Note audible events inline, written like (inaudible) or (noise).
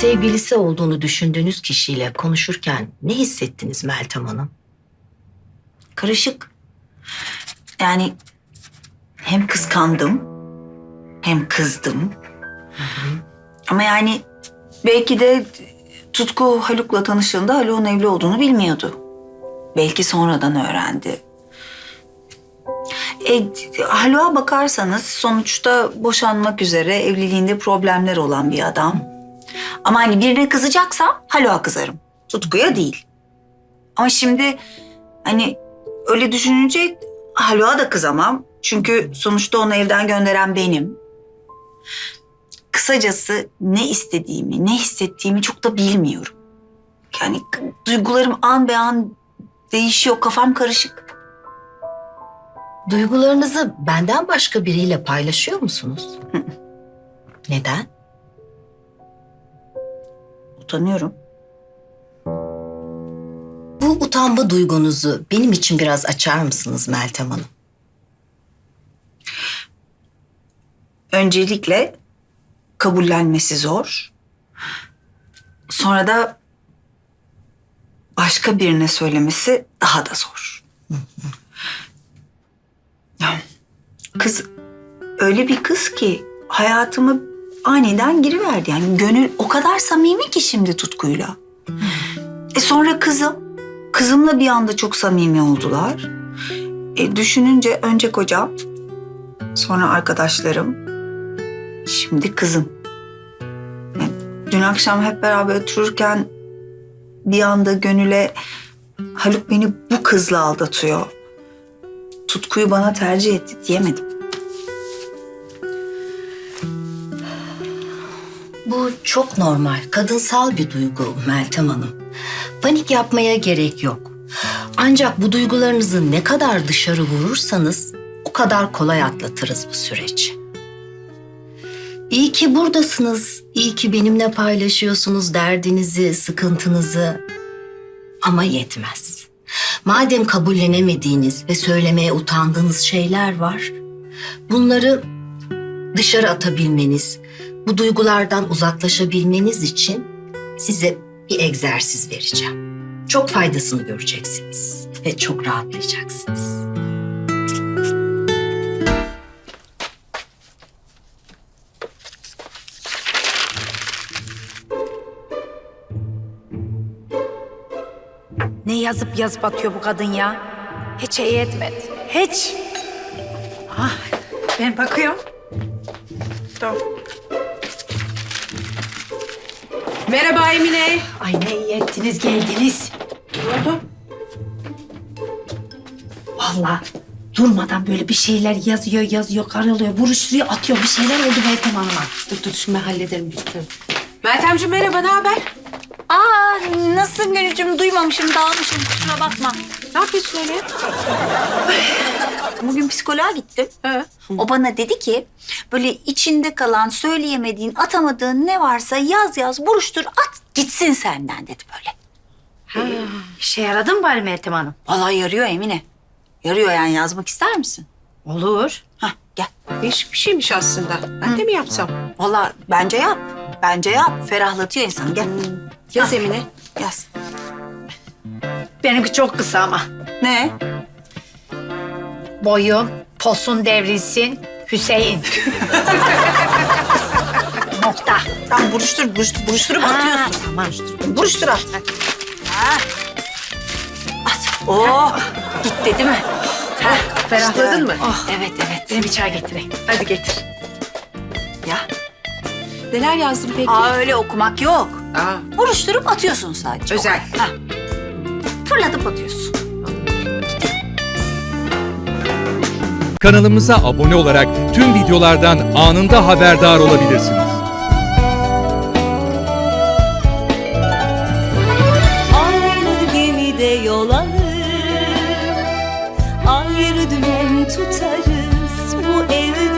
sevgilisi olduğunu düşündüğünüz kişiyle konuşurken ne hissettiniz Meltem Hanım? Karışık. Yani hem kıskandım hem kızdım. Ama yani belki de Tutku Haluk'la tanıştığında Haluk'un evli olduğunu bilmiyordu. Belki sonradan öğrendi. E, Haluk'a bakarsanız sonuçta boşanmak üzere evliliğinde problemler olan bir adam. Ama hani birine kızacaksam Haluk'a kızarım. Tutku'ya değil. Ama şimdi hani öyle düşününce Haluk'a da kızamam. Çünkü sonuçta onu evden gönderen benim. Kısacası ne istediğimi, ne hissettiğimi çok da bilmiyorum. Yani duygularım an be an değişiyor, kafam karışık. Duygularınızı benden başka biriyle paylaşıyor musunuz? Neden? Utanıyorum. Bu utanma duygunuzu benim için biraz açar mısınız Meltem Hanım? Öncelikle kabullenmesi zor. Sonra da başka birine söylemesi daha da zor. Kız öyle bir kız ki hayatıma aniden giriverdi. Yani gönül o kadar samimi ki şimdi tutkuyla. E sonra kızım. Kızımla bir anda çok samimi oldular. E düşününce önce kocam, sonra arkadaşlarım, Şimdi kızım. Yani Dün akşam hep beraber otururken bir anda Gönül'e Haluk beni bu kızla aldatıyor. Tutkuyu bana tercih etti diyemedim. Bu çok normal, kadınsal bir duygu Meltem Hanım. Panik yapmaya gerek yok. Ancak bu duygularınızı ne kadar dışarı vurursanız o kadar kolay atlatırız bu süreci. İyi ki buradasınız. İyi ki benimle paylaşıyorsunuz derdinizi, sıkıntınızı. Ama yetmez. Madem kabullenemediğiniz ve söylemeye utandığınız şeyler var, bunları dışarı atabilmeniz, bu duygulardan uzaklaşabilmeniz için size bir egzersiz vereceğim. Çok faydasını göreceksiniz ve çok rahatlayacaksınız. Ne yazıp yazıp atıyor bu kadın ya? Hiç iyi etmedi. Hiç. Ah, ben bakıyorum. Tamam. Merhaba Emine. Ay ne iyi ettiniz geldiniz. Ne oldu? Vallahi durmadan böyle bir şeyler yazıyor, yazıyor, karalıyor, buruşturuyor, atıyor. Bir şeyler oldu Meltem Hanım'a. Dur dur şimdi hallederim. Dur. Meltemciğim merhaba ne haber? Aa nasılsın Gönülcüm duymamışım dağılmışım kusura bakma. Ne yapıyorsun öyle? (laughs) Bugün psikoloğa gittim. Ha. O bana dedi ki böyle içinde kalan söyleyemediğin atamadığın ne varsa yaz yaz buruştur at gitsin senden dedi böyle. İşe yaradı mı bari Meltem Hanım? Vallahi yarıyor Emine. Yarıyor yani yazmak ister misin? Olur. Hah gel. Değişik bir şeymiş aslında. Ben de mi yapsam? Vallahi bence yap. Bence yap. Ferahlatıyor insanı. Gel. Yaz Emine. Yaz. Benimki çok kısa ama. Ne? Boyun, posun devrilsin, Hüseyin. (laughs) Nokta. Tamam buruştur, buruştur buruşturup atıyorsun. Tamam. Buruştur at. Ha. At. Oh. Gitti değil mi? Ha. Ferahladın mı? Evet evet. Beni bir çay getireyim. Hadi getir. Ya. Neler yazdın peki? Aa öyle okumak yok. Aa, Buruşturup atıyorsun sadece. Özel. Ha. Fırlatıp atıyorsun. Kanalımıza abone olarak tüm videolardan anında haberdar olabilirsiniz. Tutarız Bu evde